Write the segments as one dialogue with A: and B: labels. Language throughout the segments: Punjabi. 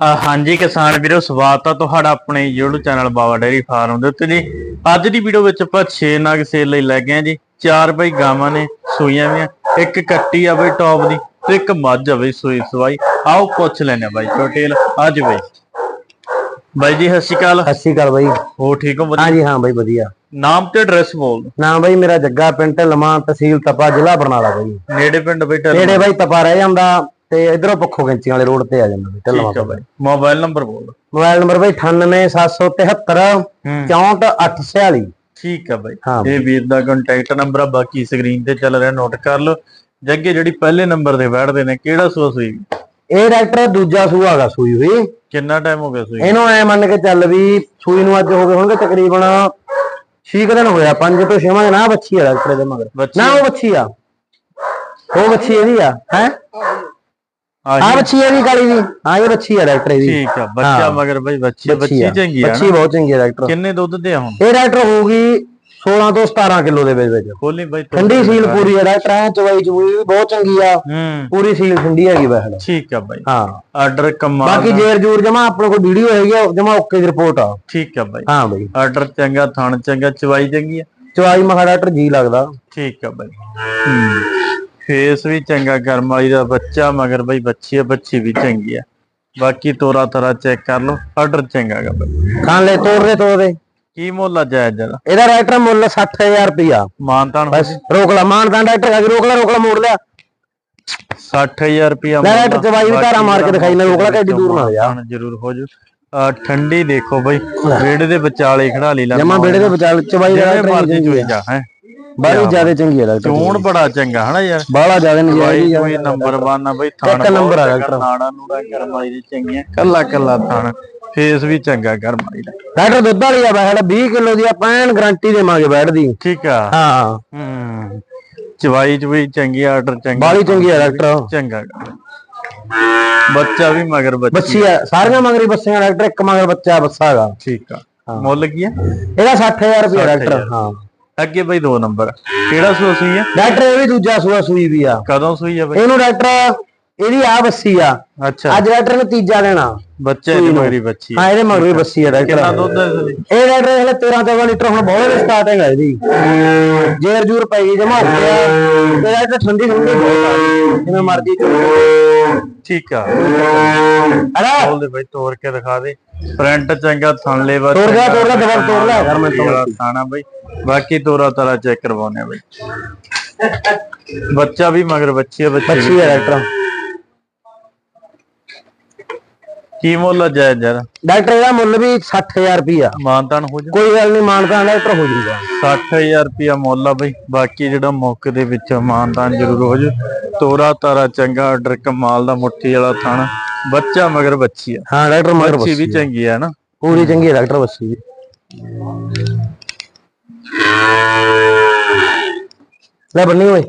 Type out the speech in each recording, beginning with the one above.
A: ਹਾਂਜੀ ਕਿਸਾਨ ਵੀਰੋ ਸਵਾਗਤ ਆ ਤੁਹਾਡਾ ਆਪਣੇ YouTube channel Baba dairy farm ਦੇ ਉੱਤੇ ਜੀ। ਅੱਜ ਦੀ ਵੀਡੀਓ ਵਿੱਚ ਆਪਾਂ 6 ਨਗ ਸੇਲ ਲਈ ਲੈ ਗਏ ਆ ਜੀ। ਚਾਰ ਬਈ ਗਾਵਾਂ ਨੇ ਸੂਈਆਂ ਵੀ ਇੱਕ ਕੱਟੀ ਆ ਬਈ ਟੌਪ ਦੀ ਤੇ ਇੱਕ ਮੱਝ ਆ ਬਈ ਸੂਈ ਸਵਾਈ। ਆਓ ਪੁੱਛ ਲੈਣੇ ਬਾਈ ਡਿਟੇਲ ਅੱਜ ਬਈ। ਬਾਈ ਜੀ ਸਤਿ ਸ਼੍ਰੀ ਅਕਾਲ।
B: ਸਤਿ ਸ਼੍ਰੀ ਅਕਾਲ ਬਾਈ।
A: ਹੋ ਠੀਕ ਹੋ? ਵਧੀਆ?
B: ਹਾਂਜੀ ਹਾਂ ਬਾਈ ਵਧੀਆ।
A: ਨਾਮ ਤੇ ਐਡਰੈਸ ਬੋਲ।
B: ਨਾਮ ਬਾਈ ਮੇਰਾ ਜੱਗਾ ਪਿੰਡ ਲਮਾਂ ਤਹਿਸੀਲ ਤਪਾ ਜ਼ਿਲ੍ਹਾ ਬਰਨਾਲਾ ਬਾਈ।
A: ਨੇੜੇ ਪਿੰਡ ਬਈ।
B: ਨੇੜੇ ਬਾਈ ਤਪਾ ਰਹਿ ਜਾਂਦਾ ਤੇ ਇਧਰੋਂ ਪੱਖੋ ਗੈਂਚੀ ਵਾਲੇ ਰੋਡ ਤੇ ਆ ਜਾਂਦਾ ਬਾਈ ਢਲਵਾਂ
A: ਠੀਕ ਆ ਬਾਈ। ਮੋਬਾਈਲ ਨੰਬਰ ਬੋਲ।
B: ਮੋਬਾਈਲ ਨੰਬਰ ਬਾਈ 98773
A: ਹੂੰ।
B: 64846
A: ਠੀਕ ਆ ਬਾਈ।
B: ਹਾਂ।
A: ਇਹ ਵੀਰ ਦਾ ਕੰਟੈਕਟ ਨੰਬਰ ਆ ਬਾਕੀ ਸਕਰੀਨ ਤੇ ਚੱਲ ਰਿਹਾ ਨੋਟ ਕਰ ਲਓ। ਜੱਗੇ ਜਿਹੜੀ ਪਹਿਲੇ ਨੰਬਰ ਤੇ ਬੈਠਦੇ ਨੇ ਕਿਹੜਾ ਸੂਆ ਸੂਈ?
B: ਇਹ ਡਾਕਟਰ ਦੂਜਾ ਸੂਆ ਹੈਗਾ ਸੂਈ ਹੋਈ
A: ਕਿੰਨਾ ਟਾਈਮ ਹੋ ਗਿਆ ਸੂਈ?
B: ਇਹਨੂੰ ਐ ਮੰਨ ਕੇ ਚੱਲ ਵੀ ਸੂਈ ਨੂੰ ਅੱਜ ਹੋ ਗਏ ਹੋਣਗੇ ਤਕਰੀਬਨ 6 ਦਿਨ ਹੋਇਆ 5 ਤੋਂ 6 ਦਿਨ ਆ ਬੱਚੀ ਆ ਡਾਕਟਰ ਦੇ ਮਗਰ। ਨਾ ਉਹ ਬੱਚੀ ਆ। ਉਹ ਬੱਚੀ ਇਹਦੀ ਆ ਹੈ? ਆ ਬੱਚੀ ਇਹਦੀ ਕਾਲੀ ਦੀ ਹਾਂ ਇਹ ਬੱਚੀ ਆ ਡਾਕਟਰ ਇਹਦੀ।
A: ਠੀਕ ਆ ਬੱਚਾ
B: ਹਾਂ।
A: ਮਗਰ ਬਈ ਬੱਚੀ ਬੱਚੀ। ਚੰਗੀ ਆ
B: ਬੱਚੀ ਬਹੁਤ ਚੰਗੀ ਆ ਡਾਕਟਰ।
A: ਕਿੰਨੇ ਦੁੱਧ ਦੇ ਆ ਹੁਣ?
B: ਇਹ ਡਾਕਟਰ ਹੋਊਗੀ 16 ਤੋਂ 17 ਕਿਲੋ ਦੇ ਵਿੱਚ ਵਿੱਚ।
A: ਖੋਲੀ ਬਈ
B: ਠੰਡੀ ਸੀਲ। ਪੂਰੀ ਹੈ ਡਾਕਟਰ ਐ ਚਵਾਈ ਚਵੂਈ ਵੀ ਬਹੁਤ ਚੰਗੀ ਆ।
A: ਹੂੰ।
B: ਪੂਰੀ ਸੀਲ ਠੰਡੀ ਹੈਗੀ ਬਹਿੜ
A: ਠੀਕ ਆ ਬਾਈ।
B: ਹਾਂ।
A: ਆਰਡਰ ਕਮਾਲ
B: ਬਾਕੀ। ਜੇਰ ਜੂਰ ਜਮਾ ਆਪਣੇ ਕੋਲ ਵੀਡੀਓ ਹੈਗੀ ਆ ਜਮਾ ਓਕੇ ਦੀ ਰਿਪੋਰਟ ਆ।
A: ਠੀਕ ਆ ਬਾਈ।
B: ਹਾਂ ਬਈ।
A: ਆਰਡਰ ਚੰਗਾ ਥਣ ਚੰਗਾ ਚਵਾਈ ਚੰਗੀ ਆ।
B: ਚਵਾਈ ਮਖਾ ਡਾਕਟਰ ਜੀ ਲੱਗਦਾ।
A: ਠੀਕ ਆ ਬਾਈ। ਹੂੰ। ਫੇਸ ਵੀ ਚੰਗਾ ਗਰਮ ਵਾਲੀ ਦਾ ਬੱਚਾ ਮਗਰ ਬਈ ਬੱਚੀ ਆ ਬੱਚੀ ਵੀ ਚੰਗੀ ਆ। ਬਾਕੀ ਤੋਰਾ ਤਰਾ ਚੈੱਕ ਕਰ ਲਓ ਆਰਡਰ ਚੰਗਾ ਗਾ ਬਾਈ।
B: ਖਾਣ ਲੈ ਤੋੜ ਦੇ ਤੋੜ ਦੇ।
A: ਕੀ ਮੁੱਲ ਆ ਜਾਇਜ਼ ਜਰਾ
B: ਇਹਦਾ ਡਾਕਟਰ ਮੁੱਲ 60000 ਰੁਪਿਆ
A: ਮਾਨਤਾਨ
B: ਬਸ ਰੋਕ ਲਾ ਮਾਨਦਾਨ ਡਾਕਟਰ ਹੈਗਾ ਰੋਕ ਲਾ ਰੋਕ ਲਾ ਮੋੜ ਲਿਆ।
A: 60000 ਰੁਪਿਆ
B: ਡਾਕਟਰ ਚਵਾਈ ਵੀ ਧਾਰਾ ਮਾਰ ਕੇ ਦਿਖਾਈ ਨਾ ਰੋਕ ਲਾ ਕਿ ਐਡੀ ਦੂਰ ਨਾ ਜਾ।
A: ਜਰੂਰ ਹੋ ਜੂ। ਆ ਠੰਡੀ ਦੇਖੋ ਬਈ ਵਿਹੜੇ ਦੇ ਵਿਚਾਲੇ ਖੜਾ ਲਈ ਲਾ
B: ਜਮਾ ਬੇੜੇ ਦੇ ਵਿਚਾਲ
A: ਜਿਵੇਂ
B: ਡਾਕਟਰ
A: ਮਰਜ਼ੀ ਚੋਈ ਜਾ ਹੈ।
B: ਬੜੀ ਜ਼ਿਆਦਾ ਚੰਗੀ ਆ ਡਾਕਟਰ
A: ਚੋਣ ਬੜਾ ਚੰਗਾ ਹਨਾ ਯਾਰ?
B: ਬਾਹਲਾ ਜ਼ਿਆਦਾ ਨਹੀਂ ਜਾਏਗੀ
A: ਕੋਈ ਨੰਬਰ 1 ਆ ਬਈ ਥਾਣ
B: ਇੱਕ number ਆ ਡਾਕਟਰ।
A: ਨਾੜਾ ਨੂੜਾ ਗਰਮਾਈ ਦੀ ਚੰਗੀਆਂ। ਕੱਲਾ ਕੱਲਾ ਥਾਣ। ਫੇਸ ਵੀ ਚੰਗਾ ਗਰਮਾਈ ਦਾ।
B: ਡਾਕਟਰ ਦੁੱਧ ਵਾਲੀ ਆ ਬੈਠ 20 ਕਿਲੋ ਦੀ ਆਪਾਂ ਐਨ ਗਾਰੰਟੀ ਦੇਵਾਂਗੇ ਬੈਠ ਦੀ।
A: ਠੀਕ ਆ।
B: ਹਾਂ।
A: ਹੂੰ ਚਵਾਈ ਚ ਵੀ ਚੰਗੀ ਆਰਡਰ ਚੰਗਾ।
B: ਬਾਲੀ ਚੰਗੀ ਆ ਡਾਕਟਰ।
A: ਚੰਗਾ ਗਾ। ਬੱਚਾ ਵੀ ਮਗਰ ਬੱਚੀ
B: ਬੱਚੀ ਆ ਸਾਰੀਆਂ ਮਗਰੀ ਬੱਸੀਆਂ ਡਾਕਟਰ ਇੱਕ ਮਗਰ ਬੱਚਾ ਬੱਸਾ ਹੈਗਾ।
A: ਠੀਕ ਆ। ਮੁੱਲ ਕੀ ਆ?
B: ਇਹਦਾ 60000 ਰੁਪਏ ਡਾਕਟਰ ਹਾਂ।
A: ਅੱਗੇ ਬਈ ਦੋ ਨੰਬਰ। ਕਿਹੜਾ ਸੂਆ ਸੂਈ ਆ?
B: ਡਾਕਟਰ ਇਹ ਵੀ ਦੂਜਾ ਸੂਆ ਸੂਈ ਵੀ ਆ।
A: ਕਦੋਂ ਸੂਈ ਆ ਬਈ?
B: ਇਹਨੂੰ ਡਾਕਟਰ ਇਹਦੀ ਆ ਬੱਸੀ ਆ।
A: ਅੱਛਾ।
B: ਅੱਜ ਡਾਕਟਰ ਨੇ ਤੀਜਾ ਦੇਣਾ
A: ਬੱਚੇ ਦੀ ਮਗਰੀ ਬੱਚੀ।
B: ਹਾਂ ਇਹਦੇ ਮਗਰ ਵੀ ਬੱਸੀ ਆ
A: ਕਿੰਨਾ
B: ਡਾਕਟਰ
A: ਦੁੱਧ ਹੈ?
B: ਇਹ ਡਾਕਟਰ ਹਲੇ 13 14 ਲੀਟਰ ਹੁਣ ਬਹੁਤ ਦੀ ਸਟਾਰਟਿੰਗ ਹੈ ਇਹਦੀ। ਜੇਰ ਜੂਰ ਪੈ ਗਈ ਜਮਾ ਹੋ ਗਿਆ। ਇਹ ਡਾਕਟਰ ਠੰਡੀ ਠੰਡੀ ਬਹੁਤ ਆ। ਜਿਵੇਂ ਮਰਜ਼ੀ
A: ਠੀਕ ਆ।
B: ਅਰੇ!
A: ਬੋਲ ਦੇ ਬਈ ਤੋੜ ਕੇ ਦਿਖਾ ਦੇ। ਪ੍ਰਿੰਟ ਚੰਗਾ ਥਣ ਲੇਵਾ
B: ਤੋੜ ਲਿਆ, ਤੋੜ ਲਿਆ, ਦਵਾ ਤੋੜ ਲਿਆ, ਯਾਰ ਮੈਂ ਤੋੜ
A: ਥਾਣਾ ਬਈ। ਬਾਕੀ ਤੋਰਾ ਤਾਰਾ ਚੈੱਕ ਕਰਵਾਉਣੇ ਆ ਬਈ। ਬੱਚਾ ਵੀ ਮਗਰ ਬੱਚੀ ਆ ਬੱਚੀ
B: ਬੱਚੀ ਆ ਡਾਕਟਰ।
A: ਕੀ ਮੁੱਲ ਆ ਜਾਇਜ਼ ਜਰਾ
B: ਡਾਕਟਰ ਇਹਦਾ ਮੁੱਲ ਵੀ 60000 ਰੁਪਿਆ
A: ਮਾਨਤਾਨ ਹੋ ਜਾ
B: ਕੋਈ ਗੱਲ ਨਹੀਂ ਮਾਨਤਾ ਡਾਕਟਰ ਹੋ ਜਾਊਗਾ।
A: 60000 ਰੁਪਿਆ ਮੁੱਲ ਆ ਬਈ। ਬਾਕੀ ਜਿਹੜਾ ਮੌਕੇ ਦੇ ਵਿੱਚ ਮਾਨਤਾਨ ਜ਼ਰੂਰ ਹੋ ਜੂ ਤੋਰਾ ਤਾਰਾ ਚੰਗਾ ਆਰਡਰ ਕਮਾਲ ਦਾ ਮੁੱਠੀ ਵਾਲਾ ਥਣ। ਬੱਚਾ ਮਗਰ ਬੱਚੀ ਆ।
B: ਹਾਂ ਡਾਕਟਰ ਮਗਰ
A: ਬੱਚੀ ਵੀ
B: ਬੱਚੀ
A: ਚੰਗੀ ਆ ਨਾ।
B: ਪੂਰੀ ਚੰਗੀ ਹੈ ਡਾਕਟਰ ਵੀ। ਲੈ ਬੰਨੀ ਓਏ।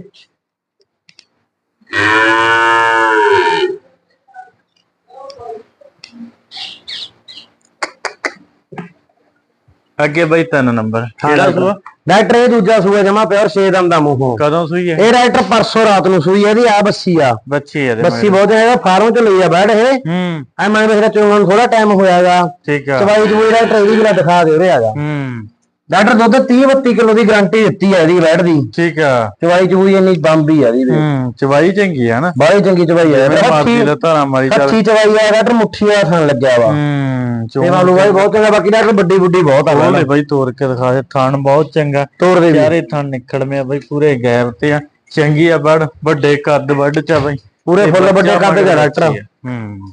A: ਅੱਗੇ ਬਈ ਤਿੰਨ ਨੰਬਰ। ਕਿਹੜਾ ਸੂਆ?
B: ਡਾਕਟਰ ਇਹ ਦੂਜਾ ਸੂਆ ਜਮਾ ਪਿਓਰ 6 ਦਮ ਦਾ ਮੂੰਹੋਂ।
A: ਕਦੋਂ ਸੂਈ ਹੈ?
B: ਇਹ ਡਾਕਟਰ ਪਰਸੋਂ ਰਾਤ ਨੂੰ ਸੂਈ ਇਹਦੀ ਆ ਬੱਸੀ ਆ।
A: ਬੱਚੀ ਹੈ ਇਹਦੇ
B: ਬੱਸੀ ਬਹੁਤ ਹੈ ਫਾਰਮ ਚ ਲਈ ਆ ਬੈਠ ਇਹ।
A: ਹੂੰ।
B: ਐ ਮੈਂ ਵੇਖਦਾ ਚੋਣ ਥੋੜਾ ਟਾਈਮ ਹੋਇਆਗਾ।
A: ਠੀਕ ਆ।
B: ਚਵਾਈ ਚਵੂਈ ਡਾਕਟਰ ਇਹਦੀ ਵੀ ਦਿਖਾ ਦੇ ਰਿਹਾ ਹੈਗਾ
A: ਹੂੰ।
B: ਡਾਕਟਰ ਦੁੱਧ 30 32 ਕਿਲੋ ਦੀ ਗਾਰੰਟੀ ਦਿੱਤੀ ਹੈ ਇਹਦੀ ਬੈਠ ਦੀ।
A: ਠੀਕ ਆ।
B: ਚਵਾਈ ਚਵੂਈ ਇੰਨੀ ਬੰਬੀ ਆ ਇਹਦੀ
A: ਹੂੰ ਚਵਾਈ ਚੰਗੀ ਆ ਨਾ।
B: ਬਾਹਲੀ ਚੰਗੀ ਚਵਾਈ
A: ਮੈਂ ਮਾਰਦੀ ਦਾ ਧਾਰਾ ਮਾਰੀ ਚੱਲ।
B: ਅੱਛੀ ਚਵਾਈ ਆ ਡਾਕਟਰ ਮੁੱਠੀ ਆ ਥਣ ਲੱਗਿਆ ਵਾ।
A: ਹੂੰ
B: ਤੇ ਮਾਲੂ ਬਾਈ ਬਹੁਤ ਚੰਗਾ ਬਾਕੀ ਡਾਕਟਰ ਵੱਡੀ ਵੱਡੀ ਬਹੁਤ ਆ।
A: ਬੋਲੇ ਬਾਈ ਤੋੜ ਕੇ ਦਿਖਾ ਦੇ ਥਣ ਬਹੁਤ ਚੰਗਾ।
B: ਤੋੜ ਦੇ
A: ਚਾਰੇ ਥਣ ਨਿਕਲਵੇਂ ਆ ਬਾਈ ਪੂਰੇ ਗੈਪ ਤੇ ਆ। ਚੰਗੀ ਆ ਬੜ ਵੱਡੇ ਕੱਦ ਵੱਡ ਚ ਆ ਬਾਈ।
B: ਪੂਰੇ ਫੁੱਲ ਵੱਡੇ ਕੱਦ ਦਾ ਡਾਕਟਰ।
A: ਆ। ਹੂੰ।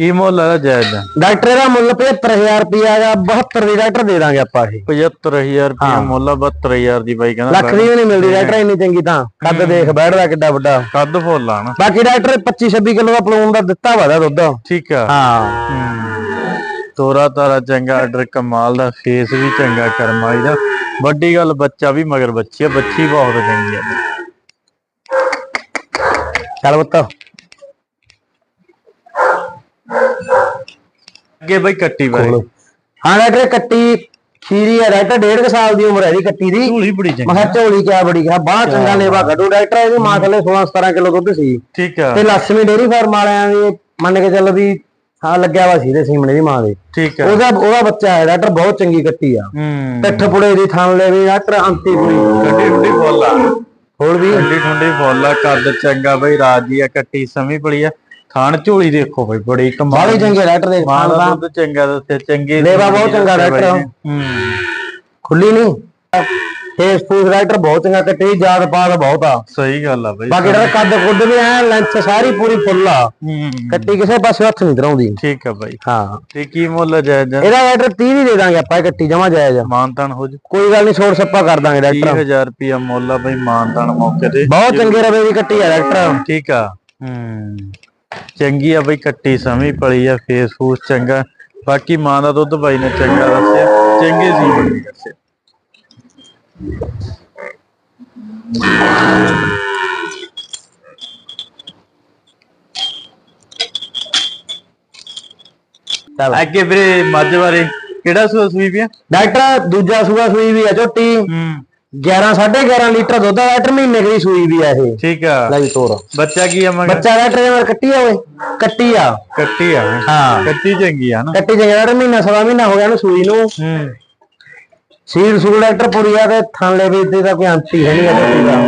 A: ਕੀ ਮੁੱਲ ਆ ਜਾਇਜ਼ ਦਾ?
B: ਡਾਕਟਰ ਦਾ ਮੁੱਲ 75000 ਰੁਪਿਆ ਦਾ 72 ਦੀ ਡਾਕਟਰ ਦੇ ਦਾਂਗੇ ਆਪਾਂ ਇਹ।
A: 75000 ਰੁਪਏ ਮੁੱਲ ਆ 72000 ਦੀ ਬਾਈ ਕਹਿੰਦਾ
B: ਲੱਖ ਦੀ ਵੀ ਨਹੀਂ ਮਿਲਦੀ ਡਾਕਟਰ ਇੰਨੀ ਚੰਗੀ ਤਾਂ। ਕੱਦ ਦੇਖ ਬੈਠਦਾ ਕਿੱਡਾ ਵੱਡਾ।
A: ਕੱਦ ਫੁੱਲ ਆ ਨਾ।
B: ਬਾਕੀ ਡਾਕਟਰ 25 26 ਕਿਲੋ ਦਾ ਪਲੂਨ ਦਾ ਦਿੱਤਾ ਵਾ ਦਾ ਦੁੱਧ।
A: ਠੀਕ ਆ।
B: ਹਾਂ।
A: ਹੂੰ। ਤੋਰਾ ਤਾਰਾ ਚੰਗਾ ਆਰਡਰ ਕਮਾਲ ਦਾ ਫੇਸ ਵੀ ਚੰਗਾ ਕਰਮਾਈ ਦਾ। ਵੱਡੀ ਗੱਲ ਬੱਚਾ ਵੀ ਮਗਰ ਬੱਚੀ ਆ ਬੱਚੀ ਬਹੁਤ ਚੰਗੀ ਆ।
B: ਚੱਲ ਪੁੱਤ।
A: ਅੱਗੇ ਬਈ ਕੱਟੀ ਬਾਰੇ
B: ਹਾਂ ਡਾਕਟਰ ਕੱਟੀ ਖੀਰੀ ਹੈ ਡਾਕਟਰ ਡੇਢ ਕੁ ਸਾਲ ਦੀ ਉਮਰ ਹੈ ਦੀ ਕੱਟੀ ਦੀ।
A: ਝੂਲੀ ਬੜੀ ਚੰਗੀ
B: ਮੈਂ ਕਿਹਾ ਝੋਲੀ ਕਿਆ ਬੜੀ ਕਿਹਾ ਬਾਹਰ ਚੰਗਾ ਲੇਵਾ ਕੱਢੂ। ਡਾਕਟਰ ਇਹਦੀ ਮਾਂ ਥੱਲੇ 16 17 ਕਿਲੋ ਦੁੱਧ ਸੀ।
A: ਠੀਕ ਆ।
B: ਤੇ ਲక్ష్ਮੀ ਡੇਰੀ ਫਾਰਮ ਵਾਲਿਆਂ ਦੀ ਮੰਨ ਕੇ ਚੱਲ ਵੀ ਹਾਂ ਲੱਗਿਆ ਵਾ ਸੀ ਦੇ ਸੀਮਣੇ ਦੀ ਮਾਂ ਦੇ।
A: ਠੀਕ ਹੈ
B: ਉਹਦਾ ਉਹਦਾ ਬੱਚਾ ਹੈ। ਡਾਕਟਰ ਬਹੁਤ ਚੰਗੀ ਕੱਟੀ ਆ।
A: ਹੂੰ।
B: ਪਿੱਠ ਪੁੜੇ ਦੀ ਥਣ ਲੈ ਵੀ ਡਾਕਟਰ ਅੰਤੀ ਪੂਰੀ
A: ਗੱਡੀ ਠੁੰਡੀ ਫੁੱਲ ਆ।
B: ਹੋਰ ਵੀ।
A: ਗੱਡੀ ਠੁੰਡੀ ਫੁੱਲ ਆ। ਕੱਦ ਚੰਗਾ ਬਈ ਰਾਜੀ ਆ ਕੱਟੀ ਸਮੀ ਪੜੀ ਆ। ਥਾਣ ਝੋਲੀ ਦੇਖੋ ਬਈ ਬੜੀ ਕਮਾਲ
B: ਬਾਲੇ ਚੰਗੇ ਡਾਕਟਰ ਦੇ ਥਣ
A: ਦਾ ਦੁੱਧ ਚੰਗਾ ਦੱਸਿਆ ਚੰਗੇ
B: ਲੇਵਾ ਬਹੁਤ ਚੰਗਾ ਆ।
A: ਹੂੰ।
B: ਖੁੱਲੀ ਨਹੀਂ। ਫੇਸ ਫੂਸ ਡਾਕਟਰ ਬਹੁਤ ਚੰਗਾ ਕੱਟੀ ਜਾਤ ਪਾਤ ਬਹੁਤ ਆ।
A: ਸਹੀ ਗੱਲ ਆ ਬਈ
B: ਬਾਕੀ ਜਿਹੜਾ ਕੱਦ ਕੁੱਦ ਵੀ ਐ ਲੈਂਥ ਸਾਰੀ ਪੂਰੀ ਫੁੱਲ ਆ। ਕੱਟੀ ਕਿਸੇ ਪਾਸੇ ਹੱਥ ਨਹੀਂ ਧਰਾਉਂਦੀ।
A: ਠੀਕ ਆ ਬਾਈ।
B: ਹਾਂ।
A: ਤੇ ਕੀ ਮੁੱਲ ਜਾਇਜ਼? ਆ?
B: ਇਹਦਾ ਡਾਕਟਰ 30 ਹੀ ਦੇ ਦਾਂਗੇ ਆਪਾਂ ਕੱਟੀ ਜਮਾ ਜਾਇਜ਼
A: ਮਾਨਤਾਨ ਹੋ ਜੂ।
B: ਕੋਈ ਗੱਲ ਨਹੀਂ ਛੋੜ ਸੱਪਾ ਕਰ ਦਾਂਗੇ ਡਾਕਟਰ
A: 30000 ਰੁਪਿਆ ਮੁੱਲ ਆ ਬਈ ਮਾਨਤਾਨ ਮੌਕੇ ਤੇ।
B: ਬਹੁਤ ਚੰਗੇ ਰਵੇ ਦੀ ਕੱਟੀ ਆ ਡਾਕਟਰ
A: ਠੀਕ ਆ। ਹੂੰ। ਚੰਗੀ ਆ ਬਈ ਕੱਟੀ ਸਮੀ ਪਲੀ ਆ ਫੇਸ ਫੂਸ ਚੰਗਾ। ਬਾਕੀ ਮਾਂ ਦਾ ਦੁੱਧ ਬਾਈ ਨੇ ਚੰਗਾ ਦੱਸਿਆ ਚੰਗੇ ਸੀ ਬੜੀ ਦੱਸਿਆ। ਅੱਗੇ ਵੀਰੇ ਮੱਝ ਬਾਰੇ ਕਿਹੜਾ ਸੂਆ ਸੂਈ ਪਿਆ?
B: ਡਾਕਟਰ ਦੂਜਾ ਸੂਆ ਸੂਈ ਵੀ ਆ ਝੋਟੀ।
A: ਹੂੰ।
B: 11 11.5 ਲੀਟਰ ਦੁੱਧ ਆ ਡਾਕਟਰ ਮਹੀਨੇ ਦੀ ਸੂਈ ਵੀ ਆ ਇਹ।
A: ਠੀਕ ਆ।
B: ਲੈ ਵੀ ਤੋਰ।
A: ਬੱਚਾ ਕੀ ਆ ਮਗਰ?
B: ਬੱਚਾ ਦੇ ਨਾਲ ਕੱਟੀ ਆ ਓਏ। ਕੱਟੀ ਆ।
A: ਕੱਟੀ ਆ
B: ਹਾਂ।
A: ਕੱਟੀ ਚੰਗੀ ਆ ਨਾ।
B: ਕੱਟੀ ਜੇ ਡਾਕਟਰ ਮਹੀਨਾ ਸਵਾ ਮਹੀਨਾ ਹੋ ਗਿਆ ਇਹਨੂੰ ਸੂਈ ਨੂੰ।
A: ਹੂੰ।
B: ਸੀਲ ਸੂਲ ਡਾਕਟਰ ਪੂਰੀ ਆ ਤੇ ਥਾਂਲੇ ਵੀ ਤੇ ਤਾਂ ਕੋਈ ਅੰਤੀ ਹੈ ਨਹੀਂ ਆ ਕੱਟੀ ਦਾ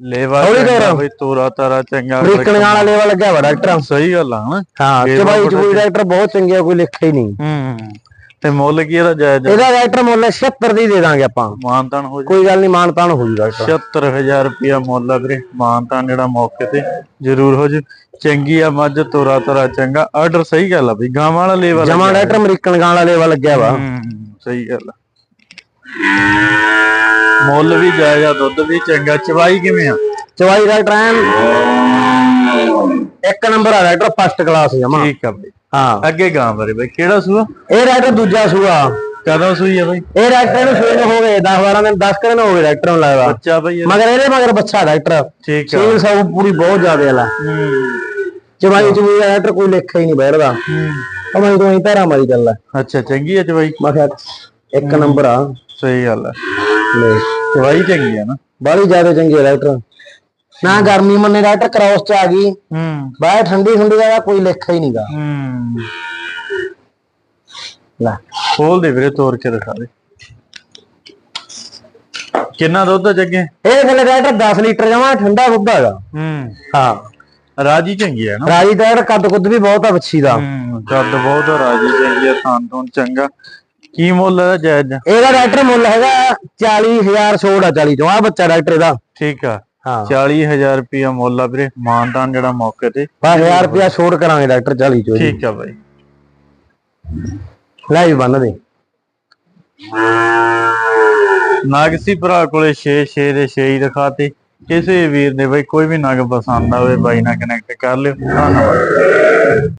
A: ਲੇਵਾ ਚੰਗਾ
B: ਤੋਰ।
A: ਬਈ ਤੋਰਾ ਤਾਰਾ ਚੰਗਾ
B: ਬਰੀਕਣ ਵਾਲਾ ਲੈਵਾ ਲੱਗਿਆ ਵਾ ਡਾਕਟਰ।
A: ਸਹੀ ਗੱਲ ਆ
B: ਹਾਂ ਚਬਾਈ
A: ਬੜਾ
B: ਚਬੂਈ ਡਾਕਟਰ ਬਹੁਤ ਚੰਗੇ ਆ ਕੋਈ ਲਿਖਿਆ ਹੀ ਨਹੀਂ।
A: ਹੂੰ। ਤੇ ਮੁੱਲ ਕੀ ਇਹਦਾ ਜਾਇਜ਼?
B: ਇਹਦਾ ਡਾਕਟਰ ਮੁੱਲ 76 ਦੀ ਦੇ ਦਾਂਗੇ ਆਪਾਂ।
A: ਮਾਨਤਾਨ ਹੋ
B: ਕੋਈ ਗੱਲ ਨਹੀਂ ਮਾਨ ਤਾਨ ਹੋ ਜੂ ਡਾਕਟਰ
A: 76000 ਰੁਪਿਆ ਮੁੱਲ ਆ ਵੀਰੇ ਮਾਨਤਾਨ ਜਿਹੜਾ ਮੌਕੇ ਤੇ ਜ਼ਰੂਰ ਹੋ ਜੂ। ਚੰਗੀ ਆ ਮੱਝ ਤੋਰਾ ਤੋਰਾ ਚੰਗਾ। ਆਰਡਰ ਸਹੀ ਗੱਲ ਆ ਬਈ ਗਾਂ ਵਾਲਾ ਲੇਵਾ
B: ਜਮਾ ਡਾਕਟਰ ਅਮਰੀਕਨ ਗਾਂ ਵਾਲਾ ਲੈਵਾ ਲੱਗਿਆ ਵਾ।
A: ਸਹੀ ਗੱਲ ਆ। ਮੁੱਲ ਵੀ ਜਾਇਜ਼ ਆ ਦੁੱਧ ਵੀ ਚੰਗਾ। ਚਵਾਈ ਕਿਵੇਂ ਆ?
B: ਚਵਾਈ ਡਾਕਟਰ ਐਨ ਇੱਕ ਨੰਬਰ ਆ ਡਾਕਟਰ ਫਸਟ ਕਲਾਸ ਜਮਾ।
A: ਠੀਕ ਆ ਬਈ।
B: ਹਾਂ।
A: ਅੱਗੇ ਗਾਂ ਬਾਰੇ ਬਈ ਕਿਹੜਾ ਸੂਆ?
B: ਇਹ ਡਾਕਟਰ ਦੂਜਾ ਸੂਆ।
A: ਕਦੋਂ ਸੂਈ ਆ ਬਈ?
B: ਇਹ ਡਾਕਟਰ ਨੂੰ ਸੂਏ ਨੂੰ ਹੋ ਗਏ 10 12 ਦਿਨ 10 ਦਿਨ ਹੋ ਗਏ ਨੂੰ ਲੱਗਦਾ।
A: ਬੱਚਾ ਬਈ?
B: ਮਗਰ ਇਹਦੇ ਮਗਰ ਬੱਚਾ ਡਾਕਟਰ
A: ਠੀਕ ਆ।
B: ਸੀਲ ਸਭ ਪੂਰੀ ਬਹੁਤ ਜ਼ਿਆਦਾ ਵਾਲਾ
A: ਹੂੰ।
B: ਚਵਾਈ ਦਾ ਡਾਕਟਰ ਕੋਈ ਲੇਖਾ ਹੀ ਨਹੀਂ ਬੈਠਦਾ।
A: ਹੂੰ।
B: ਉਹ ਮੈਂ ਤੋਂ ਹੀ ਧਾਰਾ ਮਾਰੀ ਚੱਲਦਾ
A: ਅੱਛਾ ਚੰਗੀ ਆ ਚਵਾਈ
B: ਮੈਂ ਕਿਹਾ ਇੱਕ ਨੰਬਰ ਆ।
A: ਸਹੀ ਗੱਲ ਆ।
B: ਲੈ।
A: ਚਵਾਈ ਚੰਗੀ ਆ ਨਾ।
B: ਬਾਲੀ ਜ਼ਿਆਦਾ ਚੰਗੀ ਆ ਡਾਕਟਰ ਨਾ ਗਰਮੀ ਮੰਨੇ ਡਾਕਟਰ ਕ੍ਰਾਸ ਚ ਆ ਗਈ।
A: ਹੂੰ।
B: ਬਾਹਰ ਠੰਡੀ ਠੰਡੀ ਦਾ ਕੋਈ ਲੇਖਾ ਹੀ ਨਹੀਂਗਾ
A: ਹੂੰ।
B: ਲੈ।
A: ਖੋਲ ਦੇ ਵੀਰੇ ਤੋੜ ਕੇ ਦਿਖਾ ਦੇ। ਕਿੰਨਾ ਦੁੱਧ ਆ ਜੱਗੇ?
B: ਇਹ ਥੱਲੇ ਡਾਕਟਰ 10 ਲੀਟਰ ਜਮਾ ਠੰਡਾ ਦੁੱਧ ਹੈਗਾ।
A: ਹੂੰ।
B: ਹਾਂ।
A: ਰਾਜੀ ਚੰਗੀ ਆ ਨਾ।
B: ਰਾਜੀ ਡਾਕਟਰ ਕੱਦ ਕੁੱਦ ਵੀ ਬਹੁਤ ਆ ਬੱਚੀ ਦਾ।
A: ਹੂੰ ਕੱਦ ਬਹੁਤ ਆ, ਰਾਜੀ ਚੰਗੀ ਆ ਥਾਨ ਤੋਂ ਚੰਗਾ। ਕੀ ਮੁੱਲ ਹੈ ਜਾਇਜ਼?
B: ਇਹਦਾ ਡਾਕਟਰ ਮੁੱਲ ਹੈਗਾ 40000 ਛੋੜ ਆ 40 ਚੋਂ। ਆ ਬੱਚਾ ਡਾਕਟਰ ਇਹਦਾ।
A: ਠੀਕ ਆ।
B: ਹਾਂ।
A: 40000 ਰੁਪਿਆ ਮੁੱਲ ਆ ਵੀਰੇ ਮਾਨਤਾਨ ਜਿਹੜਾ ਮੌਕੇ ਤੇ।
B: ਬਸ 1000 ਰੁਪਿਆ ਛੋੜ ਕਰਾਂਗੇ ਡਾਕਟਰ 40 ਚੋਂ
A: ਠੀਕ ਆ ਬਾਈ।
B: ਲੈ ਵੀ ਬੰਨ ਦੇ।
A: ਨਾਗਸੀ ਭਰਾ ਕੋਲੇ 6 6 ਦੇ 6 ਹੀ ਦਿਖਾਤੇ ਕਿਸੇ ਵੀਰ ਨੇ ਬਈ ਕੋਈ ਵੀ ਨਗ ਪਸੰਦ ਆਵੇ ਬਾਈ ਨਾਲ ਕਨੈਕਟ ਕਰ ਲਿਓ। ਧੰਨਵਾਦ।